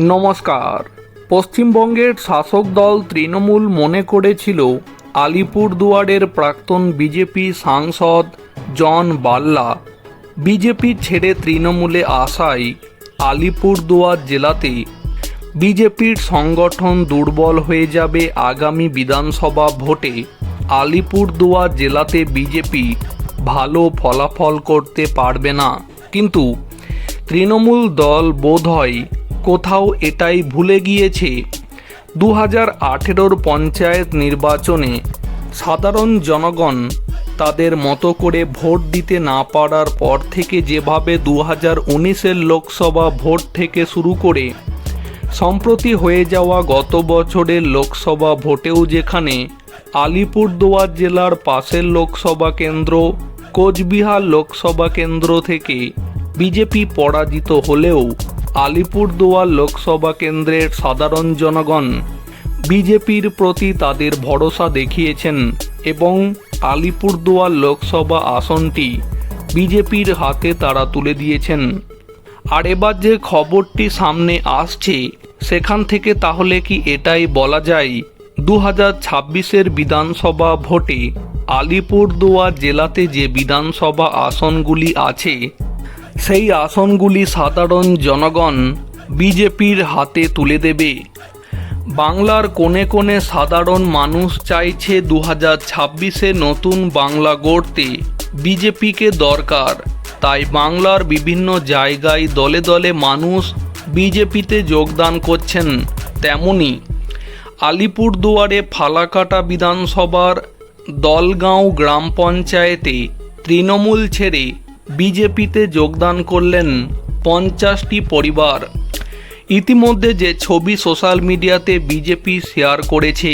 নমস্কার। পশ্চিমবঙ্গের শাসক দল তৃণমূল মনে করেছিল আলিপুরদুয়ারের প্রাক্তন বিজেপি সাংসদ জন বাল্লা। বিজেপি ছেড়ে তৃণমূলে আসায় আলিপুরদুয়ার জেলাতে বিজেপির সংগঠন দুর্বল হয়ে যাবে আগামী বিধানসভা ভোটে। আলিপুরদুয়ার জেলাতে বিজেপি ভালো ফলাফল করতে পারবে না। কিন্তু তৃণমূল দল বোধহয় কোথাও এটাই ভুলে গিয়েছে। দু হাজার আঠেরোর পঞ্চায়েত নির্বাচনে সাধারণ জনগণ তাদের মতো করে ভোট দিতে না পারার পর থেকে যেভাবে দু হাজার উনিশের লোকসভা ভোট থেকে শুরু করে, সম্প্রতি হয়ে যাওয়া গত বছরের লোকসভা ভোটেও যেখানে আলিপুরদুয়ার জেলার পাশের লোকসভা কেন্দ্র, কোচবিহার লোকসভা কেন্দ্র থেকে বিজেপি পরাজিত হলেও আলিপুরদুয়ার লোকসভা কেন্দ্রের সাধারণ জনগণ বিজেপির প্রতি তাদের ভরসা দেখিয়েছেন এবং আলিপুরদুয়ার লোকসভা আসনটি বিজেপির হাতে তারা তুলে দিয়েছেন। আর এবার যে খবরটি সামনে আসছে, সেখান থেকে তাহলে কি এটাই বলা যায়? দু হাজার ছাব্বিশের বিধানসভা ভোটে আলিপুরদুয়ার জেলাতে যে বিধানসভা আসনগুলি আছে সেই আসনগুলি সাধারণ জনগণ বিজেপির হাতে তুলে দেবে। বাংলার কোণে কোণে সাধারণ মানুষ চাইছে দু হাজার ছাব্বিশে নতুন বাংলা গড়তে। বিজেপিকে দরকার। তাই বাংলার বিভিন্ন জায়গায় দলে দলে মানুষ বিজেপিতে যোগদান করছেন তেমনি। আলিপুরদুয়ারে ফালাকাটা বিধানসভার দলগাঁও গ্রাম পঞ্চায়েতে তৃণমূল ছেড়ে বিজেপিতে যোগদান করলেন পঞ্চাশটি পরিবার। ইতিমধ্যে যে ছবি সোশ্যাল মিডিয়াতে বিজেপি শেয়ার করেছে